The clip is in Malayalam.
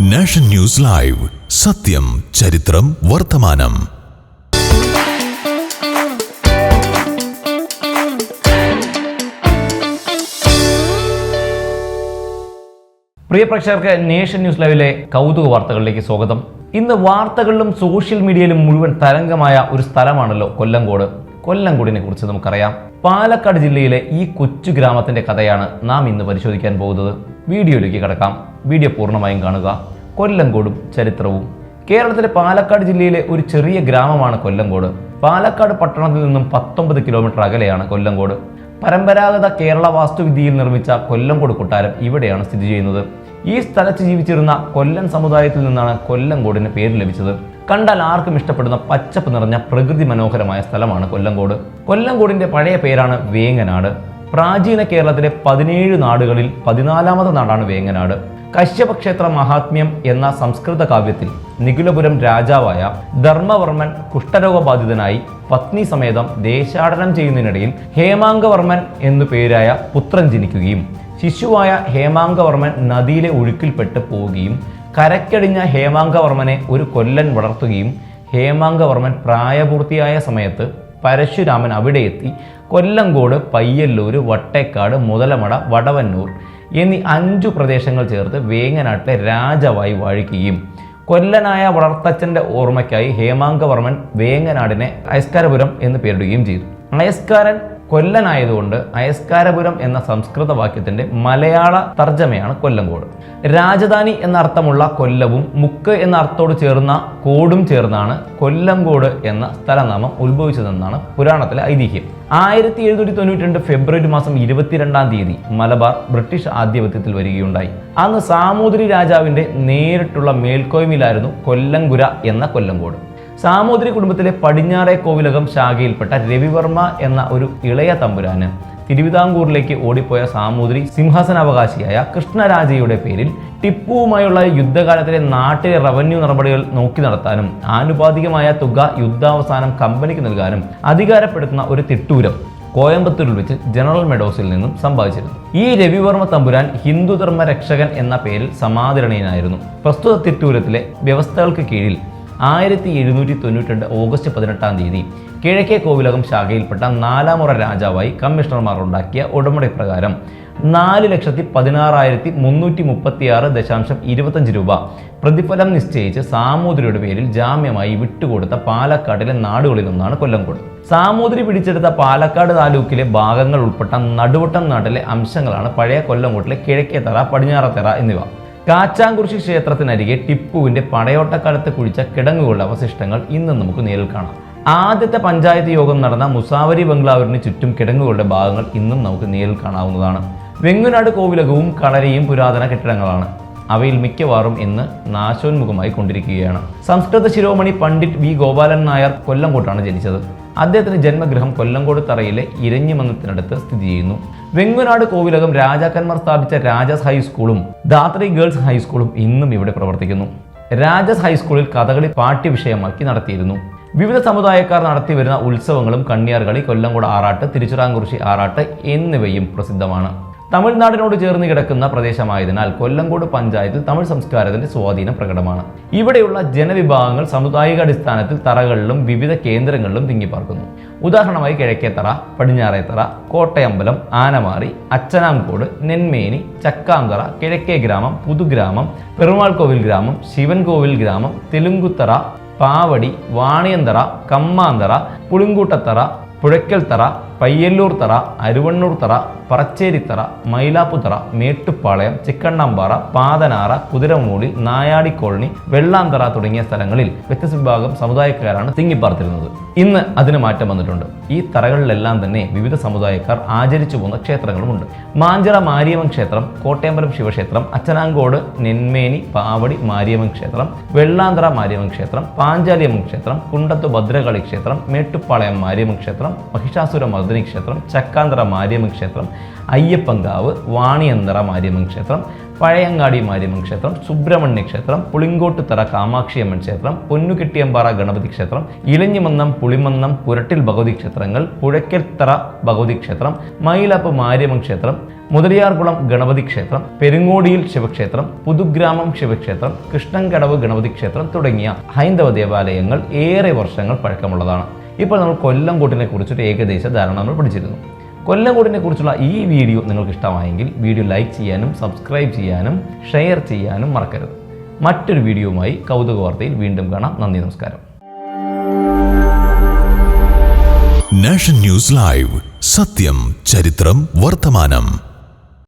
Nation news live. സത്യം ചരിത്രം വർത്തമാനം. പ്രിയ പ്രേക്ഷകർക്ക് നേഷൻ ന്യൂസ് ലൈവിലെ കൗതുക വാർത്തകളിലേക്ക് സ്വാഗതം. ഇന്ന് വാർത്തകളിലും സോഷ്യൽ മീഡിയയിലും മുഴുവൻ തരംഗമായ ഒരു സ്ഥലമാണല്ലോ കൊല്ലങ്കോട് കൊല്ലങ്കോടിനെ കുറിച്ച് നമുക്കറിയാം. പാലക്കാട് ജില്ലയിലെ ഈ കൊച്ചു ഗ്രാമത്തിന്റെ കഥയാണ് നാം ഇന്ന് പരിശോധിക്കാൻ പോകുന്നത്. വീഡിയോയിലേക്ക് കടക്കാം. വീഡിയോ പൂർണമായും കാണുക. കൊല്ലംകോടും ചരിത്രവും. കേരളത്തിലെ പാലക്കാട് ജില്ലയിലെ ഒരു ചെറിയ ഗ്രാമമാണ് കൊല്ലംകോട്. പാലക്കാട് പട്ടണത്തിൽ നിന്നും പത്തൊമ്പത് കിലോമീറ്റർ അകലെയാണ് കൊല്ലങ്കോട് പരമ്പരാഗത കേരള വാസ്തുവിദ്യയിൽ നിർമ്മിച്ച കൊല്ലം കൊടുക്കൊട്ടാരം ഇവിടെയാണ് സ്ഥിതി ചെയ്യുന്നത്. ഈ സ്ഥലത്ത് ജീവിച്ചിരുന്ന കൊല്ലൻ സമുദായത്തിൽ നിന്നാണ് കൊല്ലങ്കോടിന് പേര് ലഭിച്ചത്. കണ്ടാൽ ആർക്കും ഇഷ്ടപ്പെടുന്ന പച്ചപ്പ് നിറഞ്ഞ പ്രകൃതി മനോഹരമായ സ്ഥലമാണ് കൊല്ലങ്കോട് കൊല്ലങ്കോടിന്റെ പഴയ പേരാണ് വേങ്ങനാട്. പ്രാചീന കേരളത്തിലെ പതിനേഴ് നാടുകളിൽ പതിനാലാമത് നാടാണ് വേങ്ങനാട്. കശ്യപ ക്ഷേത്ര മഹാത്മ്യം എന്ന സംസ്കൃത കാവ്യത്തിൽ നികുലപുരം രാജാവായ ധർമ്മവർമ്മൻ കുഷ്ഠരോഗബാധിതനായി പത്നി സമേതം ദേശാടനം ചെയ്യുന്നതിനിടയിൽ ഹേമാങ്കവർമ്മൻ എന്നു പേരായ പുത്രൻ ജനിക്കുകയും ശിശുവായ ഹേമാങ്കവർമ്മൻ നദിയിലെ ഒഴുക്കിൽപ്പെട്ട് പോവുകയും കരക്കടിഞ്ഞ ഹേമാങ്കവർമ്മനെ ഒരു കൊല്ലൻ വളർത്തുകയും ഹേമാങ്കവർമ്മൻ പ്രായപൂർത്തിയായ സമയത്ത് പരശുരാമൻ അവിടെ എത്തി കൊല്ലങ്കോട് പയ്യല്ലൂർ വട്ടേക്കാട് മുതലമട വടവന്നൂർ എന്നീ അഞ്ചു പ്രദേശങ്ങൾ ചേർത്ത് വേങ്ങനാട്ടിലെ രാജാവായി വാഴിക്കുകയും കൊല്ലനായ വളർത്തച്ഛന്റെ ഓർമ്മയ്ക്കായി ഹേമാങ്കവർമ്മൻ വേങ്ങനാടിനെ അയസ്കാരപുരം എന്ന് പേരിടുകയും ചെയ്തു. അയസ്കാരൻ കൊല്ലനായതുകൊണ്ട് അയസ്കാരപുരം എന്ന സംസ്കൃത വാക്യത്തിന്റെ മലയാള തർജമയാണ് കൊല്ലംകോട്. രാജധാനി എന്ന അർത്ഥമുള്ള കൊല്ലവും മുക്ക് എന്ന അർത്ഥത്തോട് ചേർന്ന കോടും ചേർന്നാണ് കൊല്ലംകോട് എന്ന സ്ഥലനാമം ഉത്ഭവിച്ചതെന്നാണ് പുരാണത്തിലെ ഐതിഹ്യം. ആയിരത്തി എഴുന്നൂറ്റി തൊണ്ണൂറ്റി രണ്ട് ഫെബ്രുവരി മാസം ഇരുപത്തിരണ്ടാം തീയതി മലബാർ ബ്രിട്ടീഷ് ആധിപത്യത്തിൽ വരികയുണ്ടായി. അന്ന് സാമൂതിരി രാജാവിന്റെ നേരിട്ടുള്ള മേൽക്കോയ്മയിലായിരുന്നു കൊല്ലംകുര എന്ന കൊല്ലങ്കോട് സാമൂതിരി കുടുംബത്തിലെ പടിഞ്ഞാറേ കോവിലകം ശാഖയിൽപ്പെട്ട രവിവർമ്മ എന്ന ഒരു ഇളയ തമ്പുരാന് തിരുവിതാംകൂറിലേക്ക് ഓടിപ്പോയ സാമൂതിരി സിംഹാസനാവകാശിയായ കൃഷ്ണരാജയുടെ പേരിൽ ടിപ്പുവുമായുള്ള യുദ്ധകാലത്തിലെ നാട്ടിലെ റവന്യൂ നടപടികൾ നോക്കി നടത്താനും ആനുപാതികമായ തുക യുദ്ധാവസാനം കമ്പനിക്ക് നൽകാനും അധികാരപ്പെടുത്തുന്ന ഒരു തിട്ടൂരം കോയമ്പത്തൂരിൽ വെച്ച് ജനറൽ മെഡോസിൽ നിന്നും സമ്പാദിച്ചിരുന്നു. ഈ രവിവർമ്മ തമ്പുരാൻ ഹിന്ദുധർമ്മ രക്ഷകൻ എന്ന പേരിൽ സമാദരണീയനായിരുന്നു. പ്രസ്തുത തിട്ടൂരത്തിലെ വ്യവസ്ഥകൾക്ക് കീഴിൽ ആയിരത്തി എഴുന്നൂറ്റി തൊണ്ണൂറ്റി ഓഗസ്റ്റ് പതിനെട്ടാം തീയതി കിഴക്കേ കോവിലകം ശാഖയിൽപ്പെട്ട നാലാമുറ രാജാവായി കമ്മീഷണർമാർ ഉണ്ടാക്കിയ ഉടമ്പടി പ്രകാരം നാല് ലക്ഷത്തി പതിനാറായിരത്തി മുന്നൂറ്റി മുപ്പത്തി ആറ് ദശാംശം ഇരുപത്തഞ്ച് രൂപ പ്രതിഫലം നിശ്ചയിച്ച് സാമൂതിരിയുടെ പേരിൽ ജാമ്യമായി വിട്ടുകൊടുത്ത പാലക്കാടിലെ നാടുകളിലൊന്നാണ് കൊല്ലംകോട് സാമൂതിരി പിടിച്ചെടുത്ത പാലക്കാട് താലൂക്കിലെ ഭാഗങ്ങൾ ഉൾപ്പെട്ട നടുവട്ടം നാട്ടിലെ അംശങ്ങളാണ് പഴയ കൊല്ലംകോട്ടിലെ കിഴക്കേത്തറ പടിഞ്ഞാറത്തറ എന്നിവ. കാച്ചാങ്കുറിശി ക്ഷേത്രത്തിനരികെ ടിപ്പുവിന്റെ പടയോട്ടക്കാലത്ത് കുഴിച്ച കിടങ്ങുകളുടെ അവശിഷ്ടങ്ങൾ ഇന്ന് നമുക്ക് നേരിൽ കാണാം. ആദ്യത്തെ പഞ്ചായത്ത് യോഗം നടന്ന മുസാവരി ബംഗ്ലാവിന് ചുറ്റും കിടങ്ങുകളുടെ ഭാഗങ്ങൾ ഇന്നും നമുക്ക് നേരിൽ കാണാവുന്നതാണ്. വെങ്ങുനാട് കോവിലകവും കളരിയും പുരാതന കെട്ടിടങ്ങളാണ്. അവയിൽ മിക്കവാറും ഇന്ന് നാശോന്മുഖമായി കൊണ്ടിരിക്കുകയാണ്. സംസ്കൃത ശിരോമണി പണ്ഡിറ്റ് വി ഗോപാലൻ നായർ കൊല്ലംകോട്ടാണ് ജനിച്ചത്. അദ്ദേഹത്തിന്റെ ജന്മഗൃഹം കൊല്ലങ്കോട് തറയിലെ ഇരഞ്ഞിമന്നത്തിനടുത്ത് സ്ഥിതി ചെയ്യുന്നു. വെങ്ങുനാട് കോവിലകം രാജാക്കന്മാർ സ്ഥാപിച്ച രാജാസ് ഹൈസ്കൂളും ദാത്രി ഗേൾസ് ഹൈസ്കൂളും ഇന്നും ഇവിടെ പ്രവർത്തിക്കുന്നു. രാജാസ് ഹൈസ്കൂളിൽ കഥകളി പാഠ്യവിഷയമാക്കി നടത്തിയിരുന്നു. വിവിധ സമുദായക്കാർ നടത്തിവരുന്ന ഉത്സവങ്ങളും കണ്ണിയാർകളി കൊല്ലംകോട് ആറാട്ട് തിരുച്ചിറാങ്കുറിശി ആറാട്ട് എന്നിവയും പ്രസിദ്ധമാണ്. തമിഴ്നാടിനോട് ചേർന്ന് കിടക്കുന്ന പ്രദേശമായതിനാൽ കൊല്ലങ്കോട് പഞ്ചായത്തിൽ തമിഴ് സംസ്കാരത്തിന്റെ സ്വാധീനം പ്രകടമാണ്. ഇവിടെയുള്ള ജനവിഭാഗങ്ങൾ സാമുദായിക അടിസ്ഥാനത്തിൽ തറകളിലും വിവിധ കേന്ദ്രങ്ങളിലും തിങ്ങിപ്പാർക്കുന്നു. ഉദാഹരണമായി കിഴക്കേത്തറ പടിഞ്ഞാറേത്തറ കോട്ടയമ്പലം ആനമാറി അച്ചനാംകോട് നെന്മേനി ചക്കാന്തറ കിഴക്കേ ഗ്രാമം പുതുഗ്രാമം പെരുമാൾ കോവിൽ ഗ്രാമം ശിവൻകോവിൽ ഗ്രാമം തെലുങ്കുത്തറ പാവടി വാണിയന്തറ കമ്മാന്തറ പുളിങ്കൂട്ടത്തറ പുഴയ്ക്കൽത്തറ പയ്യല്ലൂർ തറ അരുവണ്ണൂർ തറ പറച്ചേരിത്തറ മൈലാപ്പുതറ മേട്ടുപ്പാളയം ചിക്കണ്ണാമ്പാറ പാതനാറ കുതിരമൂടി നായാടി കോളനി വെള്ളാന്തറ തുടങ്ങിയ സ്ഥലങ്ങളിൽ വ്യത്യസ്ത വിഭാഗം സമുദായക്കാരാണ് തിങ്ങിപ്പാർത്തിരുന്നത്. ഇന്ന് അതിന് മാറ്റം വന്നിട്ടുണ്ട്. ഈ തറകളിലെല്ലാം തന്നെ വിവിധ സമുദായക്കാർ ആചരിച്ചു പോകുന്ന ക്ഷേത്രങ്ങളുമുണ്ട്. മാഞ്ചിറ മാരിയമ്മൻ ക്ഷേത്രം കോട്ടയമ്പലം ശിവക്ഷേത്രം അച്ചനാങ്കോട് നെന്മേനി പാവടി മാരിയമ്മൻ ക്ഷേത്രം വെള്ളാന്തറ മാരിയമ്മൻ ക്ഷേത്രം പാഞ്ചാലിയമ്മൻ ക്ഷേത്രം കുണ്ടത്ത് ഭദ്രകാളി ക്ഷേത്രം മേട്ടുപ്പാളയം മാരിയമ്മൻ ക്ഷേത്രം മഹിഷാസുര മർദ്ദിനി ക്ഷേത്രം ചക്കാന്തറ മാരിയമ്മൻ ക്ഷേത്രം അയ്യപ്പങ്കാവ് വാണിയന്തറ മാരിയമ്മൻ ക്ഷേത്രം പഴയങ്ങാടി മാരിയമ്മൻ ക്ഷേത്രം സുബ്രഹ്മണ്യ ക്ഷേത്രം പുളിങ്കോട്ടുതറ കാമാക്ഷിയമ്മൻ ക്ഷേത്രം പൊന്നുകെട്ടിയമ്പാറ ഗണപതി ക്ഷേത്രം ഇലഞ്ഞിമന്നം പുളിമന്നം പുരട്ടിൽ ഭഗവതി ക്ഷേത്രങ്ങൾ പുഴയ്ക്കൽത്തറ ഭഗവതി ക്ഷേത്രം മയിലാപ്പ് മാരിയമ്മൻ ക്ഷേത്രം മുതലിയാർകുളം ഗണപതി ക്ഷേത്രം പെരുങ്ങോടിയിൽ ശിവക്ഷേത്രം പുതുഗ്രാമം ശിവക്ഷേത്രം കൃഷ്ണൻകടവ് ഗണപതി ക്ഷേത്രം തുടങ്ങിയ ഹൈന്ദവ ദേവാലയങ്ങൾ ഏറെ വർഷങ്ങൾ പഴക്കമുള്ളതാണ്. ഇപ്പോൾ നമ്മൾ കൊല്ലംകോട്ടിനെ കുറിച്ചൊരു ഏകദേശ ധാരണ നമ്മൾ പഠിച്ചിരുന്നു. കൊല്ലംകോടിനെ കുറിച്ചുള്ള ഈ വീഡിയോ നിങ്ങൾക്ക് ഇഷ്ടമായെങ്കിൽ വീഡിയോ ലൈക്ക് ചെയ്യാനും സബ്സ്ക്രൈബ് ചെയ്യാനും ഷെയർ ചെയ്യാനും മറക്കരുത്. മറ്റൊരു വീഡിയോയുമായി കൗതുക വാർത്തയിൽ വീണ്ടും കാണാം. നന്ദി നമസ്കാരം. Nation news live. സത്യം ചരിത്രം വർത്തമാനം.